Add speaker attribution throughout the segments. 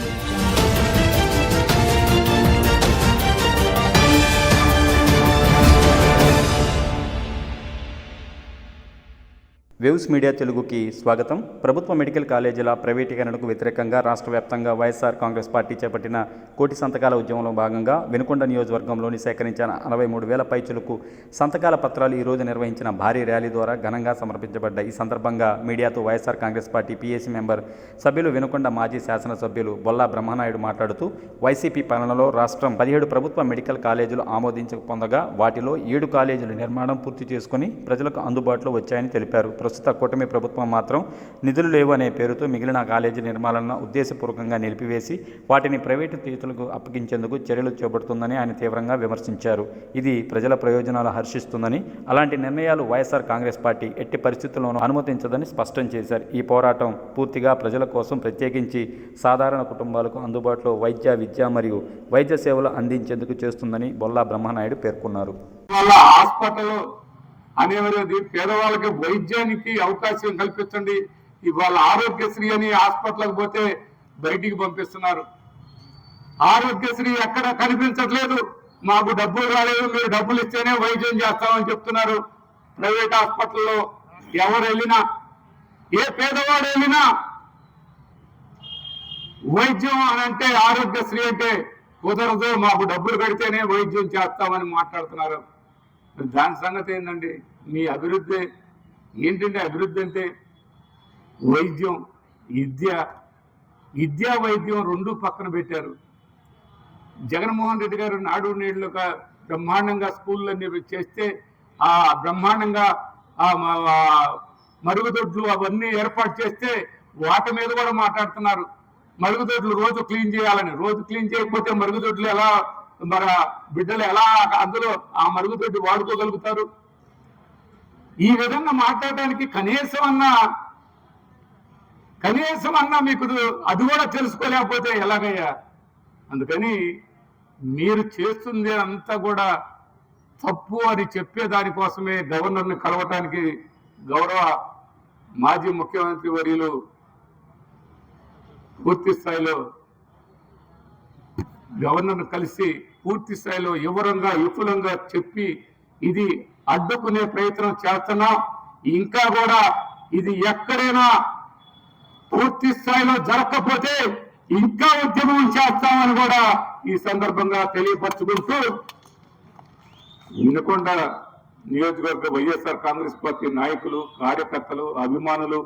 Speaker 1: Thank you. Waves media తెలుగుకి స్వాగతం. ప్రభుత్వ మెడికల్ కాలేజీల ప్రైవేటీకరణకు వ్యతిరేకంగా రాష్ట్ర వ్యాప్తంగా వైఎస్ఆర్ కాంగ్రెస్ పార్టీ చేపట్టిన కోటి సంతకాల ఉద్యమంలో భాగంగా వెనుకొండ నియోజకవర్గంలోని సేకరించిన అరవై మూడు వేల పైచులకు సంతకాల పత్రాలు ఈరోజు నిర్వహించిన భారీ ర్యాలీ ద్వారా ఘనంగా సమర్పించబడ్డాయి. ఈ సందర్భంగా మీడియాతో YSR Congress party PAC member సభ్యులు వెనుకొండ మాజీ శాసనసభ్యులు బొల్లా బ్రహ్మనాయుడు మాట్లాడుతూ వైసీపీ పాలనలో రాష్ట్రం పదిహేడు ప్రభుత్వ మెడికల్ కాలేజీలు ఆమోదించక పొందగా వాటిలో ఏడు కాలేజీల నిర్మాణం పూర్తి చేసుకుని ప్రజలకు అందుబాటులో వచ్చాయని తెలిపారు. ప్రస్తుత కూటమి ప్రభుత్వం మాత్రం నిధులు లేవు అనే పేరుతో మిగిలిన కాలేజీ నిర్మాణాలను ఉద్దేశపూర్వకంగా నిలిపివేసి వాటిని ప్రైవేటు తీతులకు అప్పగించేందుకు చర్యలు చేపడుతుందని ఆయన తీవ్రంగా విమర్శించారు. ఇది ప్రజల ప్రయోజనాలు హర్షిస్తుందని అలాంటి నిర్ణయాలు వైఎస్ఆర్ కాంగ్రెస్ పార్టీ ఎట్టి పరిస్థితుల్లోనూ అనుమతించదని స్పష్టం చేశారు. ఈ పోరాటం పూర్తిగా ప్రజల కోసం ప్రత్యేకించి సాధారణ కుటుంబాలకు అందుబాటులో వైద్య విద్య మరియు వైద్య సేవలు అందించేందుకు చేస్తుందని బొల్లా బ్రహ్మనాయుడు పేర్కొన్నారు.
Speaker 2: హాస్పిటల్ అనేది పేదవాళ్ళకి వైద్యానికి అవకాశం కల్పించండి. ఇవాళ ఆరోగ్యశ్రీ అని హాస్పిటల్కి పోతే బయటికి పంపిస్తున్నారు. ఆరోగ్యశ్రీ ఎక్కడ కనిపించట్లేదు. మాకు డబ్బులు రాలేదు. మీరు డబ్బులు ఇస్తేనే వైద్యం చేస్తామని చెప్తున్నారు. ప్రైవేట్ హాస్పిటల్లో ఎవరు వెళ్ళినా ఏ పేదవాడు వెళ్ళినా వైద్యం అని అంటే ఆరోగ్యశ్రీ అంటే కుదరదు. మాకు డబ్బులు కడితేనే వైద్యం చేస్తామని మాట్లాడుతున్నారు. దాని సంగతి ఏంటండి మీ అభివృద్ధి ఏంటంటే అభివృద్ధి అంటే వైద్యం విద్య. విద్యా వైద్యం రెండు పక్కన పెట్టారు. జగన్మోహన్ రెడ్డి గారు నాడు నేడులుగా బ్రహ్మాండంగా స్కూళ్ళన్నీ చేస్తే ఆ బ్రహ్మాండంగా మరుగుదొడ్లు అవన్నీ ఏర్పాటు చేస్తే వాటి మీద కూడా మాట్లాడుతున్నారు. మరుగుదొడ్లు రోజు క్లీన్ చేయాలని. రోజు క్లీన్ చేయకపోతే మరుగుదొడ్లు ఎలా మరి బిడ్డలు ఎలా అందులో ఆ మరుగుదొడ్డి వాడుకోగలుగుతారు? ఈ విధంగా మాట్లాడడానికి కనీసం అన్నా కనీసం అన్నా మీకు అది కూడా తెలుసుకోలేకపోతే ఎలాగయ్యా? అందుకని మీరు చేస్తుంది అంతా కూడా తప్పు అని చెప్పే దానికోసమే గవర్నర్ని కలవటానికి గౌరవ మాజీ ముఖ్యమంత్రి వర్యులు పూర్తి స్థాయిలో గవర్నర్ను కలిసి పూర్తి స్థాయిలో వివరంగా విపులంగా చెప్పి ఇది అడ్డుకునే ప్రయత్నం చేస్తున్నాం. ఇంకా కూడా ఇది ఎక్కడైనా పూర్తి స్థాయిలో జరగకపోతే ఇంకా ఉద్యమం చేస్తామని కూడా ఈ సందర్భంగా తెలియపరచుకుంటూ వినకొండ నియోజకవర్గ వైఎస్ఆర్ కాంగ్రెస్ పార్టీ నాయకులు కార్యకర్తలు అభిమానులు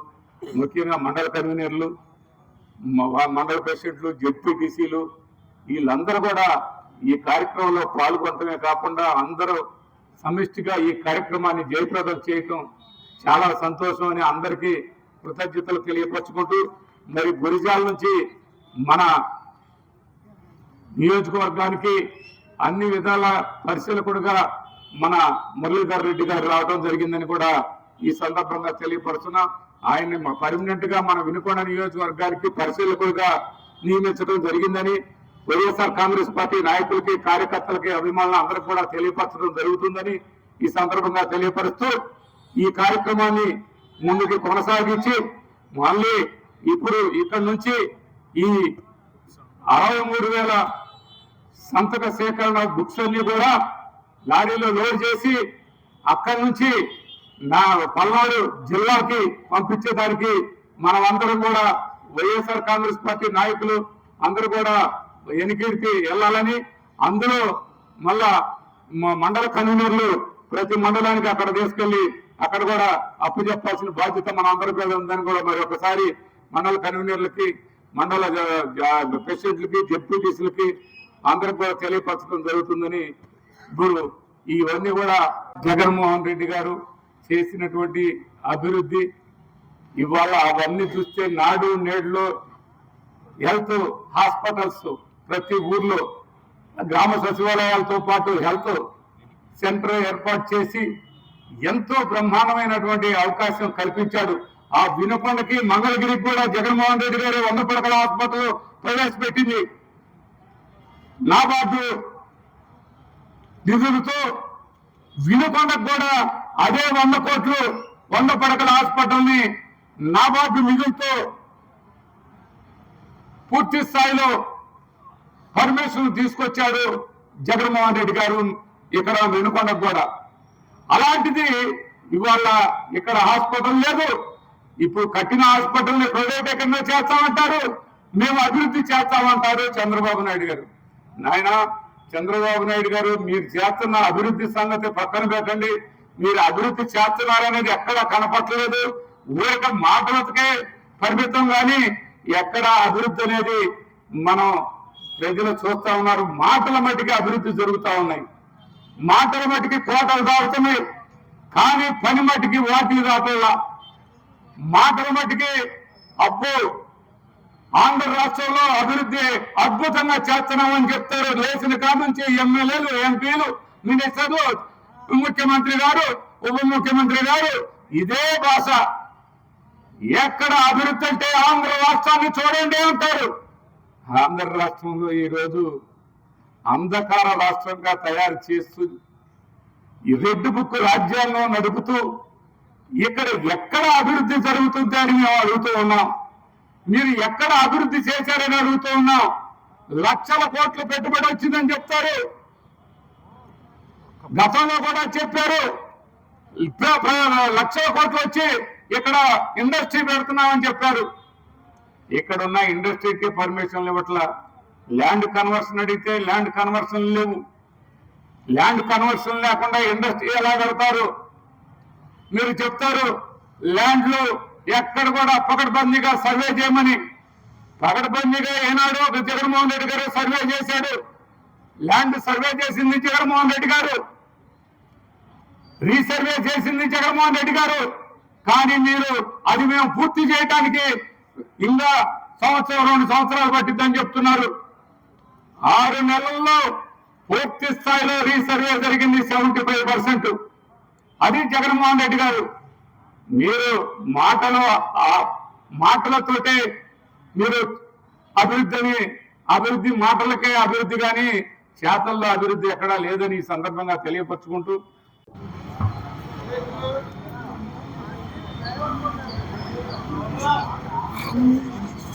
Speaker 2: ముఖ్యంగా మండల కన్వీనర్లు మండల ప్రెసిడెంట్లు జెడ్పీటీసీలు వీళ్ళందరూ కూడా ఈ కార్యక్రమంలో పాల్గొనటమే కాకుండా అందరూ సమిష్టిగా ఈ కార్యక్రమాన్ని జయప్రదం చేయటం చాలా సంతోషం అని అందరికీ కృతజ్ఞతలు తెలియపరచుకుంటూ మరి గురిజాల నుంచి మన నియోజకవర్గానికి అన్ని విధాల పరిశీలకుడుగా మన మురళీధర్ రెడ్డి గారు రావడం జరిగిందని కూడా ఈ సందర్భంగా తెలియపరుస్తున్నాం. ఆయన్ని పర్మనెంట్గా మన వినుకొండ నియోజకవర్గానికి పరిశీలకుడుగా నియమించడం జరిగిందని వైఎస్ఆర్ కాంగ్రెస్ పార్టీ నాయకులకి కార్యకర్తలకి అభిమానులు అందరికి కూడా తెలియపరచడం జరుగుతుందని ఈ సందర్భంగా తెలియపరుస్తూ ఈ కార్యక్రమాన్ని ముందుకు కొనసాగించి మళ్ళీ ఇప్పుడు ఇక్కడ నుంచి ఈ అరవై మూడు వేల సంతక సేకరణ బుక్స్ అన్ని కూడా లారీలో లోడ్ చేసి అక్కడి నుంచి నా పల్నాడు జిల్లాకి పంపించేదానికి మనం అందరం కూడా వైఎస్ఆర్ కాంగ్రెస్ పార్టీ నాయకులు అందరూ కూడా ఎన్నికడికి వెళ్ళాలని అందులో మళ్ళా మండల కన్వీనర్లు ప్రతి మండలానికి అక్కడ తీసుకెళ్ళి అక్కడ కూడా అప్పు చెప్పాల్సిన బాధ్యత మన అందరి మీద ఉందని కూడా మరి ఒకసారి మండల కన్వీనర్లకి మండల ప్రెసిడెంట్లకి డిప్యూటీస్లకి అందరికి కూడా తెలియపరచడం జరుగుతుందని ఇప్పుడు ఇవన్నీ కూడా జగన్మోహన్ రెడ్డి గారు చేసినటువంటి అభివృద్ధి ఇవాళ అవన్నీ చూస్తే నాడు నేడులో హెల్త్ హాస్పిటల్స్ ప్రతి ఊర్లో గ్రామ సచివాలయాలతో పాటు హెల్త్ సెంటర్ ఏర్పాటు చేసి ఎంతో బ్రహ్మాండమైనటువంటి అవకాశం కల్పించాడు. ఆ వినుకొండకి మంగళగిరికి కూడా జగన్మోహన్ రెడ్డి గారు వంద పడకల హాస్పిటల్ ప్రవేశపెట్టింది. నాబార్డు నిధులతో వినుకొండకు కూడా అదే వంద కోట్లు వంద పడకల హాస్పిటల్ని నాబార్డు నిధులతో పూర్తి స్థాయిలో పర్మిషన్ తీసుకొచ్చాడు జగన్మోహన్ రెడ్డి గారు ఇక్కడ వెనుకొండకు కూడా. అలాంటిది ఇవాళ ఇక్కడ హాస్పిటల్ లేదు. ఇప్పుడు కట్టిన హాస్పిటల్ని ప్రైవేటీకరణ చేస్తామంటారు. మేము అభివృద్ధి చేస్తామంటారు చంద్రబాబు నాయుడు గారు. నాయన చంద్రబాబు నాయుడు గారు మీరు చేస్తున్న అభివృద్ధి సంగతి పక్కన పెట్టండి. మీరు అభివృద్ధి చేస్తున్నారనేది ఎక్కడ కనపట్టలేదు ఊరక మాటలకే పరిమితం కానీ ఎక్కడ అభివృద్ధి అనేది మనం ప్రజలు చూస్తా ఉన్నారు. మాటల మట్టికి అభివృద్ధి జరుగుతా ఉన్నాయి. మాటల మట్టికి కోటలు దాటుతున్నాయి. కానీ పని మట్టికి వాటిని దాటల్లా మాటల మట్టికి అప్పు ఆంధ్ర రాష్ట్రంలో అభివృద్ధి అద్భుతంగా చేస్తున్నామని చెప్తారు లేచిన కాడ నుంచి ఎమ్మెల్యేలు ఎంపీలు మినిస్టర్లు ముఖ్యమంత్రి గారు ఉప ముఖ్యమంత్రి గారు. ఇదే భాష. ఎక్కడ అభివృద్ధి అంటే ఆంధ్ర రాష్ట్రాన్ని చూడండి అంటారు. ఆంధ్ర రాష్ట్రంలో ఈ రోజు అంధకార రాష్ట్రంగా తయారు చేస్తూ ఈ రెడ్ బుక్ రాజ్యాంగం నడుపుతూ ఇక్కడ ఎక్కడ అభివృద్ధి జరుగుతుంది అని మేము అడుగుతూ ఉన్నాం. మీరు ఎక్కడ అభివృద్ధి చేశారని అడుగుతూ ఉన్నాం. లక్షల కోట్లు పెట్టుబడి వచ్చిందని చెప్తారు. గతంలో కూడా చెప్పారు. లక్షల కోట్లు వచ్చి ఇక్కడ ఇండస్ట్రీ పెడుతున్నామని చెప్పారు. ఇక్కడ ఉన్న ఇండస్ట్రీకి పర్మిషన్లు ఇవ్వట్ల? ల్యాండ్ కన్వర్షన్ అడిగితే ల్యాండ్ కన్వర్షన్ లేవు. ల్యాండ్ కన్వర్షన్ లేకుండా ఇండస్ట్రీ ఎలా కడతారు? మీరు చెప్తారు ల్యాండ్లు ఎక్కడ కూడా పకడ్బందీగా సర్వే చేయమని. పకడ్బందీగా ఏనాడు జగన్మోహన్ రెడ్డి గారు సర్వే చేశాడు. ల్యాండ్ సర్వే చేసింది జగన్మోహన్ రెడ్డి గారు. రీసర్వే చేసింది జగన్మోహన్ రెడ్డి గారు. కానీ మీరు అది మేము పూర్తి చేయడానికి ఇంకా సంవత్సరం రెండు సంవత్సరాలు పట్టిద్దని చెప్తున్నారు. ఆరు నెలల్లో పూర్తి స్థాయిలో రీసర్వే జరిగింది సెవెంటీ ఫైవ్ పర్సెంట్. అది జగన్మోహన్ రెడ్డి గారు. మీరు మాటలు ఆ మాటలతోటే మీరు అభివృద్ధిని అభివృద్ధి మాటలకే అభివృద్ధి కానీ చేతల్లో అభివృద్ధి ఎక్కడా లేదని ఈ సందర్భంగా తెలియపరుచుకుంటూ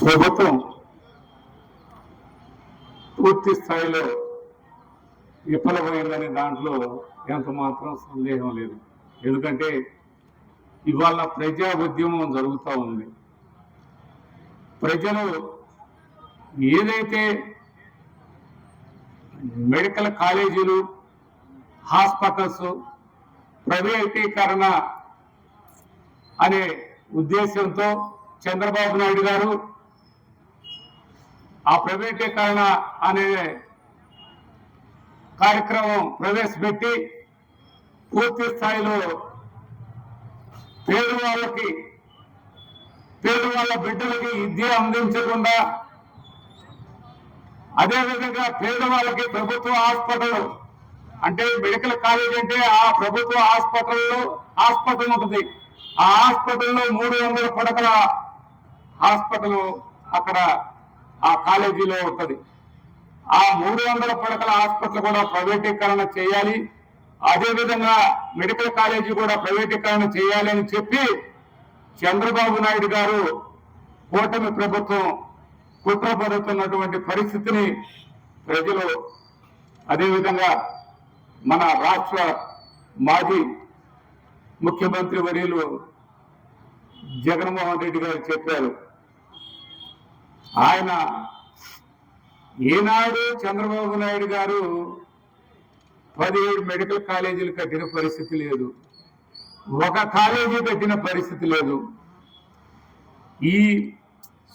Speaker 2: ప్రభుత్వం పూర్తి స్థాయిలో విఫలమైందనే దాంట్లో ఎంత మాత్రం సందేహం లేదు. ఎందుకంటే ఇవాళ ప్రజా ఉద్యమం జరుగుతూ ఉంది. ప్రజలు ఏదైతే మెడికల్ కాలేజీలు హాస్పిటల్స్ ప్రైవేటీకరణ అనే ఉద్దేశంతో చంద్రబాబు నాయుడు గారు ఆ ప్రైవేటీకరణ అనే కార్యక్రమం ప్రవేశపెట్టి పూర్తి స్థాయిలో పేదవాళ్ళకి పేదవాళ్ళ బిడ్డలకి విద్య అందించకుండా అదేవిధంగా పేదవాళ్ళకి ప్రభుత్వ హాస్పిటల్ అంటే మెడికల్ కాలేజ్ అంటే ఆ ప్రభుత్వ హాస్పిటల్లో హాస్పిటల్ ఉంటుంది. ఆ హాస్పిటల్లో మూడు వందల పడకల హాస్పిటల్ అక్కడ ఆ కాలేజీలో ఉంటుంది. ఆ మూడు వందల పడకల హాస్పిటల్ కూడా ప్రైవేటీకరణ చేయాలి. అదేవిధంగా మెడికల్ కాలేజీ కూడా ప్రైవేటీకరణ చేయాలి అని చెప్పి చంద్రబాబు నాయుడు గారు కూటమి ప్రభుత్వం కుట్రపడుతున్నటువంటి పరిస్థితిని ప్రజలు అదేవిధంగా మన రాష్ట్ర మాజీ ముఖ్యమంత్రి వర్యులు జగన్మోహన్ రెడ్డి గారు చెప్పారు. ఆయన ఈనాడు చంద్రబాబు నాయుడు గారు పదిహేడు మెడికల్ కాలేజీలు కట్టిన పరిస్థితి లేదు. ఒక కాలేజీ కట్టిన పరిస్థితి లేదు. ఈ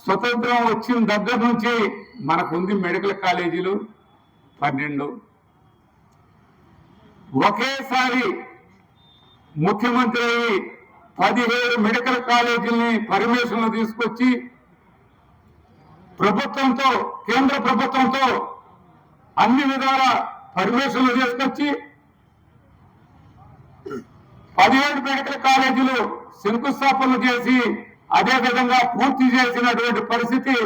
Speaker 2: స్వతంత్రం వచ్చిన దగ్గర నుంచి మనకుంది మెడికల్ కాలేజీలు పన్నెండు. ఒకేసారి ముఖ్యమంత్రి అయి పదిహేడు మెడికల్ కాలేజీలని పర్మిషన్లు తీసుకొచ్చి ప్రభుత్వంతో కేంద్ర ప్రభుత్వంతో అన్ని విధాల పరివేశనలు తీసుకొచ్చి పదిహేడు మెడికల్ కాలేజీలు శంకుస్థాపనలు చేసి అదే విధంగా పూర్తి చేసినటువంటి పరిస్థితి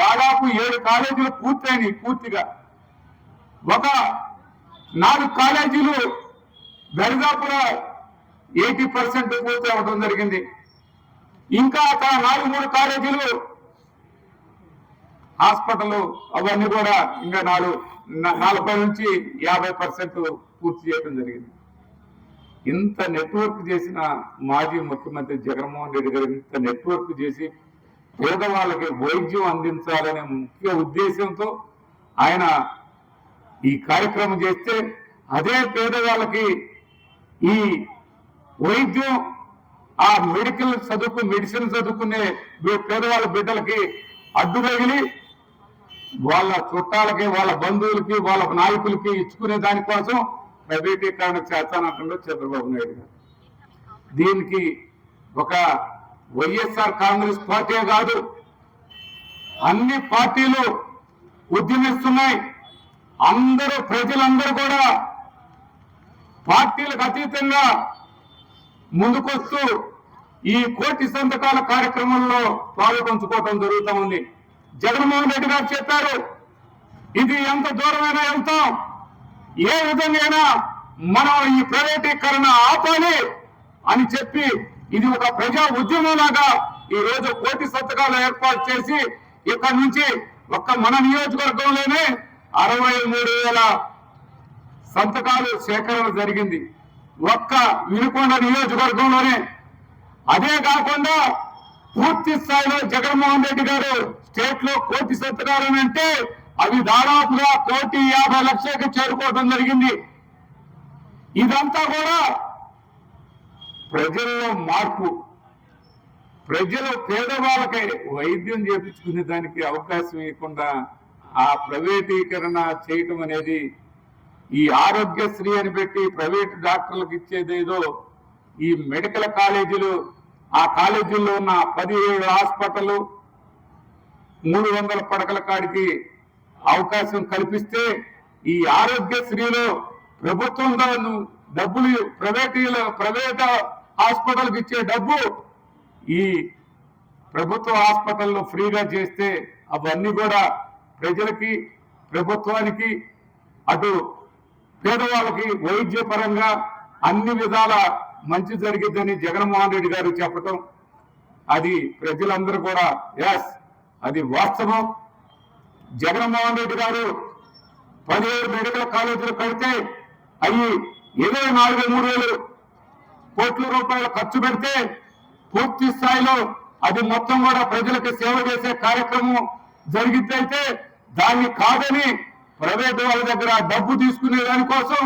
Speaker 2: దాదాపు ఏడు కాలేజీలు పూర్తయినాయి పూర్తిగా. ఒక నాలుగు కాలేజీలు దరిదాపుల ఎయిటీ పర్సెంట్ పూర్తి అవ్వడం జరిగింది. ఇంకా అక్కడ నాలుగు మూడు కాలేజీలు హాస్పిటల్ అవన్నీ కూడా ఇంకా నాలుగు నలభై నుంచి యాభై పర్సెంట్ పూర్తి చేయడం జరిగింది. ఇంత నెట్వర్క్ చేసిన మాజీ ముఖ్యమంత్రి జగన్మోహన్ రెడ్డి గారు ఇంత నెట్వర్క్ చేసి పేదవాళ్ళకి వైద్యం అందించాలనే ముఖ్య ఉద్దేశంతో ఆయన ఈ కార్యక్రమం చేస్తే అదే పేదవాళ్ళకి ఈ వైద్యం ఆ మెడికల్ చదువుకు మెడిసిన్ చదువుకునే పేదవాళ్ళ బిడ్డలకి అడ్డు తగిలి వాళ్ళ చుట్టాలకి వాళ్ళ బంధువులకి వాళ్ళ నాయకులకి ఇచ్చుకునే దానికోసం ప్రైవేటీకరణ చేస్తానంటుండో చంద్రబాబు నాయుడు గారు. దీనికి ఒక వైఎస్ఆర్ కాంగ్రెస్ పార్టీ కాదు అన్ని పార్టీలు ఉద్యమిస్తున్నాయి. అందరూ ప్రజలందరూ కూడా పార్టీలకు అతీతంగా ముందుకొస్తూ ఈ కోటి సంతకాల కార్యక్రమంలో పాల్గొంచుకోవటం జరుగుతూ ఉంది. జగన్మోహన్ రెడ్డి గారు చెప్పారు ఇది ఎంత దూరమైనా వెళ్తాం ఏ విధంగా మనం ఈ ప్రైవేటీకరణ ఆపాలి అని చెప్పి ఇది ఒక ప్రజా ఉద్యమంలాగా ఈ రోజు కోటి సంతకాలు ఏర్పాటు చేసి ఇక్కడ నుంచి ఒక్క మన నియోజకవర్గంలోనే అరవై మూడు వేల సంతకాలు సేకరణ జరిగింది. ఒక్క వినుకొండ నియోజకవర్గంలోనే. అదే కాకుండా పూర్తి స్థాయిలో జగన్మోహన్ రెడ్డి గారు స్టేట్లో కోటి సంతకాలు అంటే అవి దాదాపుగా కోటి యాభై లక్షలకు చేరుకోవడం జరిగింది. ఇదంతా కూడా ప్రజల్లో మార్పు. ప్రజలు పేదవాళ్ళకై వైద్యం చేపించుకునే దానికి అవకాశం ఇవ్వకుండా ఆ ప్రైవేటీకరణ చేయటం అనేది ఈ ఆరోగ్యశ్రీ అని పెట్టి ప్రైవేట్ డాక్టర్లకు ఇచ్చేదేదో ఈ మెడికల్ కాలేజీలు ఆ కాలేజీల్లో ఉన్న పదిహేడు హాస్పిటల్ మూడు వందల పడకల కాడికి అవకాశం కల్పిస్తే ఈ ఆరోగ్యశ్రీలో ప్రభుత్వం దాన్ని డబ్బులు ప్రైవేట్ ప్రైవేట్ హాస్పిటల్కి ఇచ్చే డబ్బు ఈ ప్రభుత్వ హాస్పిటల్లో ఫ్రీగా చేస్తే అవన్నీ కూడా ప్రజలకి ప్రభుత్వానికి అటు పేదవాళ్ళకి వైద్యపరంగా అన్ని విధాల మంచి జరిగిద్దని జగన్మోహన్ రెడ్డి గారు చెప్పటం. అది ప్రజలందరూ కూడా ఎస్ అది వాస్తవం. జగన్మోహన్ రెడ్డి గారు పదిహేడు మెడికల్ కాలేజీలు కడితే అవి ఇరవై నాలుగు మూడు వేలు కోట్ల రూపాయలు ఖర్చు పెడితే పూర్తి స్థాయిలో అది మొత్తం కూడా ప్రజలకు సేవ చేసే కార్యక్రమం జరిగిద్దైతే దాన్ని కాదని ప్రైవేట్ వాళ్ళ దగ్గర డబ్బు తీసుకునే దానికోసం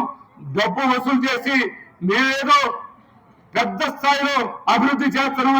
Speaker 2: డబ్బు వసూలు చేసి మేమేదో పెద్ద స్థాయిలో అభివృద్ధి చేస్తున్నాం